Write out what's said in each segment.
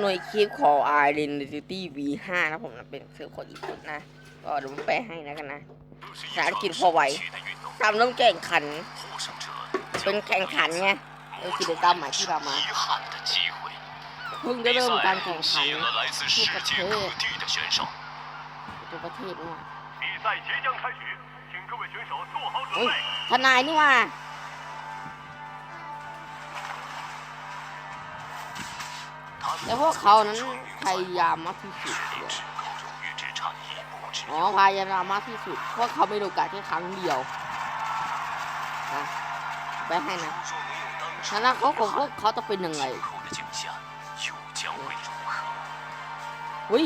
หน่วยคลิปของ i d e n t i t y V5 นะผมนะเป็นเซิร์ฟคนญี่ปุ่นนะ ก็เดี๋ยวผมแปลให้นะกันนะสารกินพอไหวทำน้ำแข่งขัน เป็นแข่งขันไงเป็นกิจกรรมใหม่ที่เรามาเพิ่งได้เริ่มการแข่งขันที่วประเทศทั่ประเทศนี่ยทนายนี่ว่ะ แล้วพวกเขานั้นพยายามมากที่สุดอ๋อพยายามมากที่สุด เพราะเขาไม่โอกาสแค่ครั้งเดียวนะไปให้นะชนะเขาของพวกเขาจะเป็นยังไงอุ้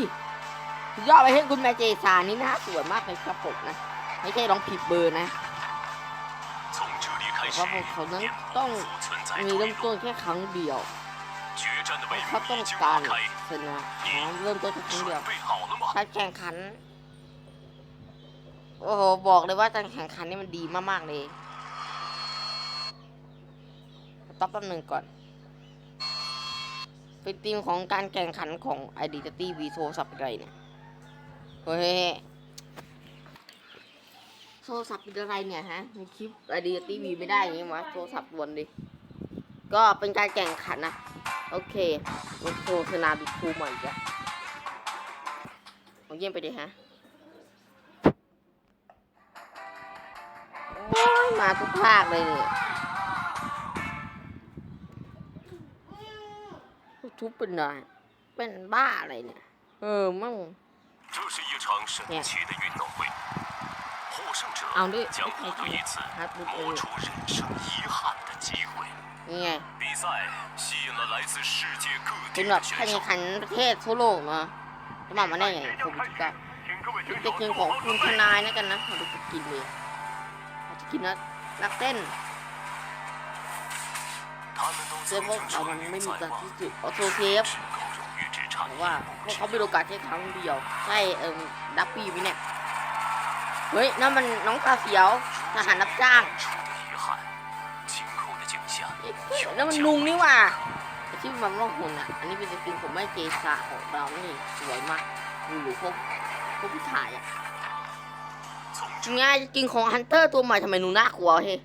ย่อไปให้คุณแม่เจสานี่นะสวยมากเลยครับผมนะ ไม่ใช่ร้องผิดเบอร์นะเพราะพวกเขานั้นต้องมีเริ่มต้นแค่ครั้งเดียว เขาต้องการชนะเริ่มต้นครั้เดียวการแข่งขัน โอ้โห บอกเลยว่าการแข่งขันนี่มันดีมากๆเลยต๊อปต๊อปหนึ่งก่อน เป็นทีมของการแข่งขันของ Identity v โซสับไรเนี่ย เฮ้ยโซสับเป็นอะไรเนี่ยฮะในคลิป Identity V ไม่ได้อย่างงี้มั้ยโซสับวนดิ ก็เป็นการแข่งขันนะ โอเคโอ้โหสนาบิคูใหม่จ้ะผมเยี่ยมไปดิฮะ โอ้ย มาทุกภาคเลยเนี่ยทุบเป็นไรเป็นบ้าอะไรเนี่ย เออมั่งเนี่ย เอาดิ 将获得一次 ครับดูไป 磨出人生遗憾的机会。 นี่ไง 比赛吸引了来自世界各 เป็น 地 แบ 的 บ 选 แข่ง 手。 ขันประเทศทั่วโลกเนาะจะมามาได้ไงโควิดก็ 请各位选 จะ 手 กิน 做 ของ 好 คุณ 准 ท 备。 นายนะกันนะเราดูจะกินเลยเราจะกินนะนักเต้น 他们都 เซฟ 曾 พวก 经 เขา 成 มัน 名 ไม่มี 在 การ 望， ที่สุดออโตเซฟ 只够荣誉只差 แต่ 一 ว่า 步 พวก 之 เขาไม่ 遥 มีโอกาสแค่ครั้งเดียว ใช่เอิมดับปี้ไหมเนี่ย เฮ้ยนั่นมันน้องตาเสียวทหารรับจ้างนั่นมันลุงนี่ว่ะที่มันร่องหุ่นอะ อันนี้เป็นสกินผมไม่เจสาของเรานี่สวยมากดูหรือพวกพวกผู้ชายอะง่ายกินของฮันเตอร์ตัวใหม่ทำไมหนูน่ากลัวเฮ้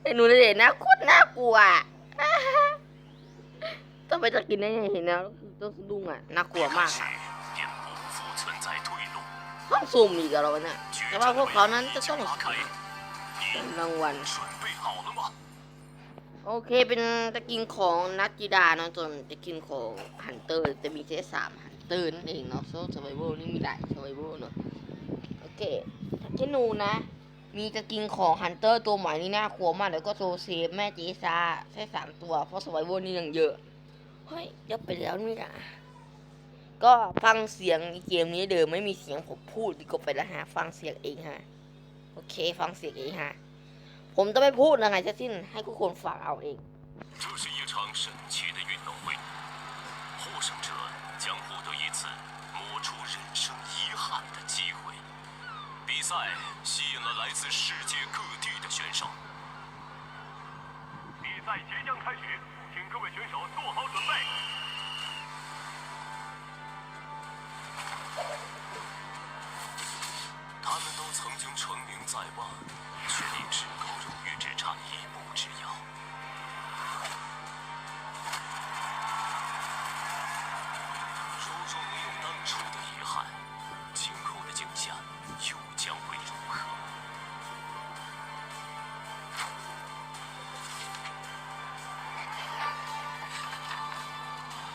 แต่หนูเด็กนะโคตรน่ากลัวต้องไปจะกินได้ยังเห็นแล้วต้องดุ้งอะน่ากลัวมาก ต้องซุ่มอีกแล้วนะแต่ว่าพวกเขานั้นจะต้องรางวัลโอเคเป็นตะกินของนักกีฬาเนาะจนตะกินของฮันเตอร์จะมีแค่สามฮันเตอร์นั่นเองเนาะโซ่สไบเบิลนี่มีหลายสไบเบิลเนาะโอเคตะกินูนะ มีตะกินของฮันเตอร์ตัวใหม่นี่น่ากลัวมากแล้วก็โซเซฟแม่เจซาแค่สามตัวเพราะสไบเบิลนี่ยังเยอะเฮ้ยเยอะไปแล้วนี่อะ ก็ฟังเสียงในเกมนี้เดิมไม่มีเสียงผมพูดดีกว่าไปแล้วฮะ ฟังเสียงเองฮะ โอเค ฟังเสียงเองฮะ ผมจะไม่พูดนะไงจะสิ้นให้ทุกคนฟังเอาเอง 这是一场神奇的运动会，获胜者将获得一次磨出人生遗憾的机会。比赛吸引了来自世界各地的选手。比赛即将开始，请各位选手做好准 曾经成名在望，却也只够荣誉只差一步之遥。如若没有当初的遗憾，今后的景象又将会如何？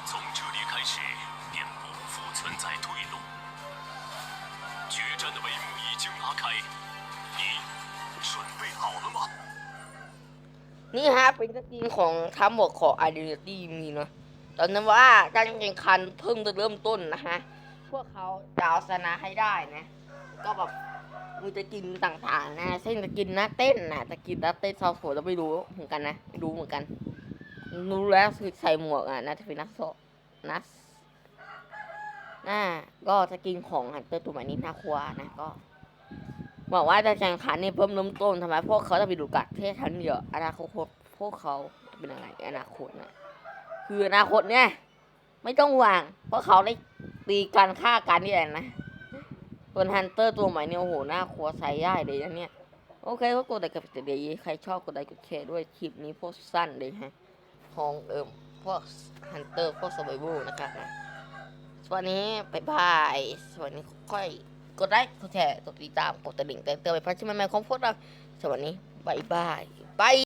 从这里开始，便不复存在退路。决战的帷幕已经拉开，你准备好了吗？ นี่ฮะเป็นสกินของทั้งหมดของ Identity มีเนาะตอนนั้นว่าการแข่งขันเพิ่งจะเริ่มต้นนะฮะ พวกเขาจะเอาชนะให้ได้นะ ก็แบบมีจะกินต่างๆนะเช่นจะกินนะเต้นนะจะกินนะเต้นซาวโผแล้วไม่รู้เหมือนกันนะไม่รู้เหมือนกัน รู้แล้วคือใส่หมวกอ่ะน่าจะเป็นนักโซนัก น่าก็จะกินของฮันเตอร์ตัวใหม่นี้น่ากลัวนะก็บอกว่าจะแข่งขันนี่เพิ่มเริ่มต้นทำไมพวกเขาจะไปดูกัดแค่ครั้งเดียวอนาคตพวกเขาจะเป็นอะไรอนาคตนะคืออนาคตเนี่ยไม่ต้องห่วาง เพราะเขาได้ตีกันฆ่ากันนี่แหละนะส่วนฮันเตอร์ตัวใหม่เนี่ยโอ้โหหน้าครัวใส่ย่ายเลยนะเนี่ยโอเคก็กดไลค์กับเดี๋ยวใครชอบกดไลค์กดแชร์ด้วยคลิปนี้พวกสั้นเลยฮะของเอิมพวกฮันเตอร์พวกสไบเบิลนะครับนะ สวัสดีบายบายสวัสดีค่อยกดไลค์กดแชร์กดติดตามกดกระดิ่งแต่งเตือนไปพัชชิมใหม่ของพวกเราสวัสดีบายบายบาย